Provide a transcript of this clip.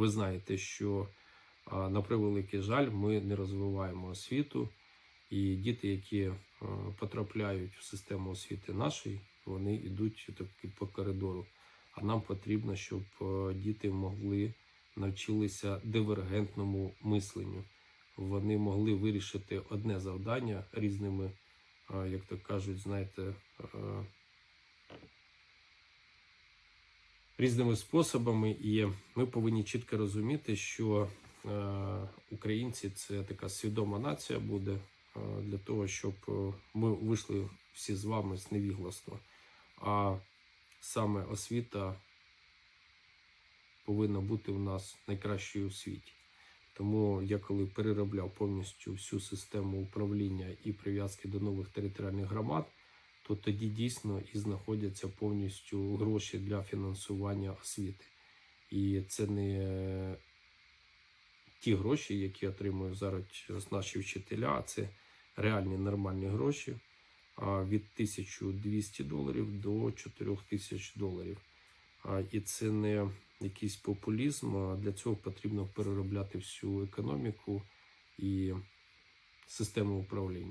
ви знаєте, що на превеликий жаль, ми не розвиваємо освіту, і діти, які е, потрапляють в систему освіти нашої, вони йдуть таки по коридору. А нам потрібно, щоб е, діти могли навчилися дивергентному мисленню. Вони могли вирішити одне завдання різними, е, як то кажуть, знаєте, різними способами. І ми повинні чітко розуміти, що е, українці це така свідома нація буде е, для того, щоб е, ми вийшли всі з вами з невігластва. А саме освіта повинна бути у нас найкращою у світі. Тому я коли переробляв повністю всю систему управління і прив'язки до нових територіальних громад, то тоді дійсно і знаходяться повністю гроші для фінансування освіти. І це не ті гроші, які отримують зараз наші вчителя, а це реальні нормальні гроші від 1200 доларів до 4000 доларів. І це не якийсь популізм. а Для цього потрібно переробляти всю економіку і систему управління.